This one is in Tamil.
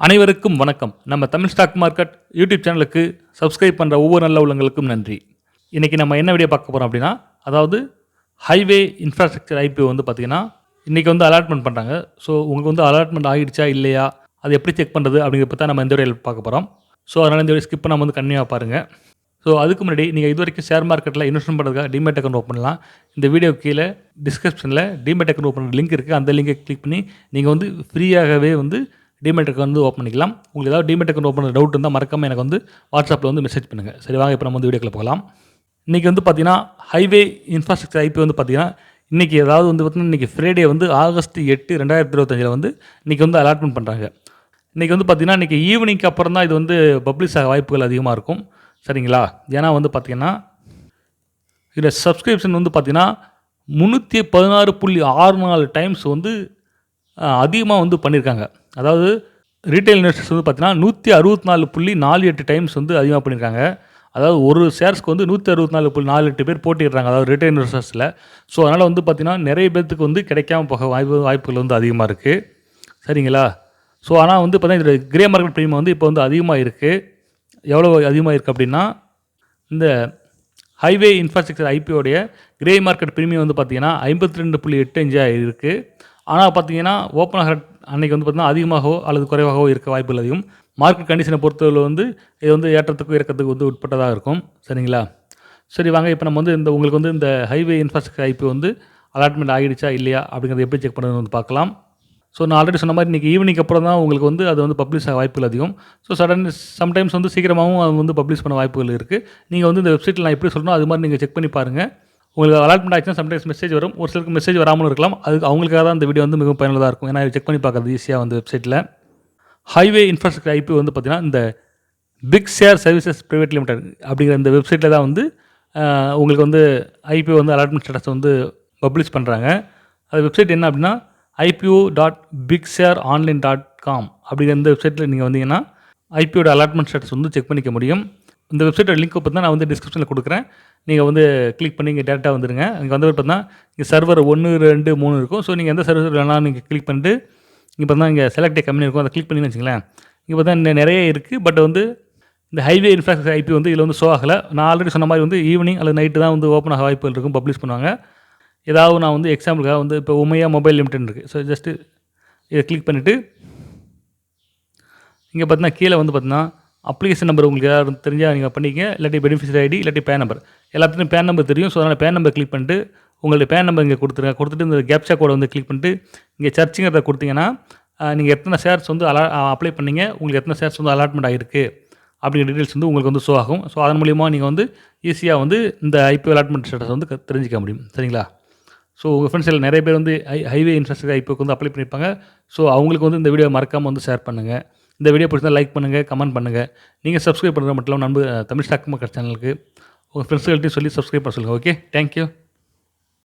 அனைவருக்கும் வணக்கம். நம்ம தமிழ் ஸ்டாக் மார்க்கெட் யூடியூப் சேனலுக்கு சப்ஸ்கிரைப் பண்ணுற ஒவ்வொரு நல்ல உள்ளங்களுக்கும் நன்றி. இன்றைக்கி நம்ம என்ன வீடியோ பார்க்க போகிறோம் அப்படின்னா அதாவது ஹைவே இன்ஃப்ராஸ்ட்ரக்சர் ஐபிஓ வந்து பார்த்திங்கன்னா இன்றைக்கி வந்து அலாட்மெண்ட் பண்ணுறாங்க ஸோ உங்களுக்கு வந்து அலாட்மெண்ட் ஆகிடுச்சா இல்லையா? அது எப்படி செக் பண்ணுறது அப்படிங்கிறப்ப பற்றி நம்ம இந்த வீடியோவில் பார்க்க போகிறோம் ஸோ அதனால் இந்த வீடியோ ஸ்கிப் பண்ணாமல் வந்து கன்னியாக பாருங்கள் ஸோ அதுக்கு முன்னாடி நீங்கள் இது வரைக்கும் ஷேர் மார்க்கெட்டில் இன்வெஸ்ட்மெண்ட் பண்ணுறதுக்காக டிமேட் அக்கௌண்ட் ஓப்பன் பண்ணலாம். இந்த வீடியோ கீழே டிஸ்கிரிப்ஷனில் டிமேட் அக்கௌண்ட் ஓப்பன் லிங்க் இருக்குது அந்த லிங்கை கிளிக் பண்ணி நீங்கள் வந்து ஃப்ரீயாகவே வந்து டிமெட் அக்கௌண்ட் வந்து ஓப்பன் பண்ணிக்கலாம். உங்களுக்கு ஏதாவது டிமெட் அக்கௌண்ட் ஓப்பன் பண்ண டவுட் இருந்தால் மறக்காமல் எனக்கு வந்து வாட்ஸ்அப்பில் வந்து மெசேஜ் பண்ணுங்கள் சரி வாங்க இப்போ நம்ம வந்து வீடியோக்குள்ள போகலாம். இன்றைக்கி வந்து பார்த்தீங்கன்னா ஹைவே இன்ஃப்ராஸ்ட்ரக்சர் ஐபி வந்து பார்த்தீங்கன்னா இன்றைக்கி ஏதாவது வந்து பார்த்தீங்கன்னா இன்றைக்கி ஃப்ரைடே வந்து ஆகஸ்ட் எட்டு ரெண்டாயிரத்தி இருபத்தஞ்சில் வந்து இன்றைக்கி வந்து அலாட்மெண்ட் பண்ணுறாங்க இன்றைக்கி வந்து பார்த்திங்கன்னா இன்றைக்கி ஈவினிங்க்கு அப்புறம் தான் இது வந்து பப்ளிஷ் ஆக வாய்ப்புகள் அதிகமாக இருக்கும். சரிங்களா? ஏன்னா வந்து பார்த்திங்கன்னா இதில் சப்ஸ்கிரிப்ஷன் வந்து பார்த்திங்கன்னா முந்நூற்றி பதினாறு புள்ளி ஆறு நாலு டைம்ஸ் வந்து அதிகமாக வந்து பண்ணியிருக்காங்க அதாவது ரீட்டைல் இன்வெஸ்டர்ஸ் வந்து பார்த்தீங்கன்னா நூற்றி அறுபத்தி நாலு புள்ளி நாலு எட்டு டைம்ஸ் வந்து அதிகமாக பண்ணியிருக்காங்க அதாவது ஒரு ஷேர்ஸ்க்கு வந்து நூற்றி அறுபத்தி நாலு புள்ளி நாலு எட்டு பேர் போட்டிடுறாங்க அதாவது ரிட்டைல் இன்வெஸ்டர்ஸில் ஸோ அதனால் வந்து பார்த்திங்கன்னா நிறைய பேர்த்துக்கு வந்து கிடைக்காம போக வாய்ப்பு வாய்ப்புகள் வந்து அதிகமாக இருக்குது சரிங்களா? ஸோ ஆனால் வந்து பார்த்திங்கன்னா இதோட கிரே மார்க்கெட் ப்ரீமியம் வந்து இப்போ வந்து அதிகமாக இருக்குது எவ்வளோ அதிகமாக இருக்குது அப்படின்னா இந்த ஹைவே இன்ஃப்ராஸ்ட்ரக்சர் ஐபியோடைய கிரே மார்க்கெட் ப்ரீமியம் வந்து பார்த்திங்கன்னா ஐம்பத்தி ரெண்டு புள்ளி எட்டு அஞ்சாக இருக்குது ஆனால் பார்த்தீங்கன்னா ஓப்பன் ஆகிற அன்றைக்கி வந்து பார்த்திங்கன்னா அதிகமாகவோ அல்லது குறைவாகவோ இருக்க வாய்ப்புகள் அதிகம். மார்க்கெட் கண்டிஷனை பொறுத்தவரை வந்து இது வந்து ஏற்றத்துக்கும் இறக்கத்துக்கு வந்து உட்பட்டதாக இருக்கும். சரிங்களா? சரி வாங்க இப்போ நம்ம வந்து இந்த உங்களுக்கு வந்து இந்த ஹைவே இன்ஃப்ராஸ்ட்ரக்சர் ஐபி வந்து அலாட்மெண்ட் ஆகிடுச்சா இல்லையா அப்படிங்கிறத எப்படி செக் பண்ணுறது வந்து பார்க்கலாம். ஸோ நான் ஆல்ரெடி சொன்ன மாதிரி இன்றைக்கி ஈவினிங் அப்புறம் தான் உங்களுக்கு வந்து அது வந்து பப்ளிஷ் ஆக வாய்ப்புகள் அதிகம். ஸோ சடன் சம்டைம்ஸ் வந்து சீக்கிரமாகவும் அது வந்து பப்ளிஷ் பண்ண வாய்ப்புகள் இருக்குது நீங்கள் வந்து இந்த வெப்சைட்டில் நான் எப்படி சொல்லணும் அது மாதிரி நீங்கள் செக் பண்ணி பாருங்கள் உங்களுக்கு அலாட்மெண்ட் ஆச்சுன்னா சம்டைம்ஸ் மெசேஜ் வரும். ஒரு சிலருக்கு மெசேஜ் வராமலும் இருக்கலாம். அதுக்கு அவங்களுக்காக தான் இந்த வீடியோ வந்து மிகவும் பயனுள்ளதாக இருக்கும். ஏன்னா செக் பண்ணி பார்க்குறது ஈஸியாக வந்து வெப்சைட்டில் ஹைவே இன்ஃப்ராஸ்ட்ரக்சர் ஐபி வந்து பார்த்திங்கன்னா இந்த big share services private limited அப்படிங்கிற இந்த வெப்சைட்டில் தான் வந்து உங்களுக்கு வந்து ஐபிஓ வந்து அலாட்மெண்ட் ஸ்டேட்டஸ் வந்து பப்ளிஷ் பண்ணுறாங்க அது வெப்சைட் என்ன அப்படின்னா IPO dot big share online dot com அப்படிங்கிற இந்த வெப்சைட்டில் நீங்கள் வந்தீங்கன்னா ஐபிஓட அலாட்மெண்ட் ஸ்டேட்டஸ் வந்து செக் பண்ணிக்க முடியும். இந்த வெப்சைட்டோட லிங்க் பார்த்தா நான் வந்து டிஸ்கிரிப்ஷனில் கொடுக்குறேன். நீங்கள் வந்து கிளிக் பண்ணி இங்கே டேரெக்டாக வந்துடுங்க இங்கே வந்து பார்த்தா இங்கே சர்வர் ஒன்று ரெண்டு மூணு இருக்கும். ஸோ நீங்கள் எந்த சர்வர் வேணாலும் நீங்கள் கிளிக் பண்ணிட்டு இங்கே பார்த்தா இங்கே செலக்ட் கம்பெனி இருக்கும். அதை கிளிக் பண்ணி வச்சுங்களேன் இங்கே பார்த்தா இன்னும் நிறைய இருக்குது பட் வந்து இந்த ஹைவே இன்ஃப்ராஸ்ட்ரக்சர் ஐபி வந்து இதில் வந்து ஷோ ஆகலை. நான் ஆல்ரெடி சொன்ன மாதிரி வந்து ஈவினிங் அல்லது நைட்டு தான் வந்து ஓப்பன் ஆக வாய்ப்புகள் இருக்கும். பப்ளிஷ் பண்ணுவாங்க. ஏதாவது நான் வந்து எக்ஸாம்பிளுக்காக வந்து இப்போ உமையா மொபைல் லிமிடெட் இருக்குது ஸோ ஜஸ்ட்டு இதை கிளிக் பண்ணிவிட்டு இங்கே பார்த்தீங்கன்னா கீழே வந்து பார்த்தீங்கன்னா அப்ளிகேஷன் நம்பர் உங்களுக்கு யாரும் தெரிஞ்சால் நீங்கள் பண்ணிக்கங்க. இல்லாட்டி பெனிஃபிஷரி ஐடி இல்லாட்டி பேன் நம்பர் எல்லாத்துலேயும் பேன் நம்பர் தெரியும். ஸோ அதனால் பேன் நம்பர் கிளிக் பண்ணிட்டு உங்களுடைய பேன் நம்பர் இங்கே கொடுத்துருங்க. கொடுத்துட்டு இந்த கேப்சா கோடை வந்து கிளிக் பண்ணிட்டு இங்கே சர்ச்சிங்கிறத கொடுத்தீங்கன்னா நீங்கள் எத்தனை ஷேர்ஸ் வந்து அலா அப்ளை பண்ணிங்க உங்களுக்கு எத்தனை ஷேர்ஸ் வந்து அலாட்மெண்ட் ஆகிருக்கு அப்படிங்கிற டீட்டெயில்ஸ் வந்து உங்களுக்கு வந்து ஷோ ஆகும். ஸோ அதன் மூலியமாக நீங்கள் வந்து ஈஸியாக வந்து இந்த ஐபிஓ அலாட்மெண்ட் ஸ்டேட்டஸ் வந்து தெரிஞ்சிக்க முடியும். சரிங்களா? ஸோ உங்கள் ஃப்ரெண்ட்ஸில் நிறைய பேர் வந்து ஹை ஹைவே இன்ஃப்ராஸ்ட்ரக்சர் ஐபிஓக்கு வந்து அப்ளை பண்ணியிருப்பாங்க ஸோ அவங்களுக்கு வந்து இந்த வீடியோ மறக்காமல் வந்து ஷேர் பண்ணுங்கள் இந்த வீடியோ பிடிச்சா லைக் பண்ணுங்கள் கமெண்ட் பண்ணுங்கள் நீங்கள் சப்ஸ்கிரைப் பண்ணுறது மட்டும் இல்லாமல் நம்ப தமிழ் ஸ்டாக் மக்கள் சேனலுக்கு உங்கள் ஃப்ரெண்ட்ஸுகள்கிட்டையும் சொல்லி சப்ஸ்கிரைப் பண்ண சொல்லுங்கள் ஓகே தேங்க்யூ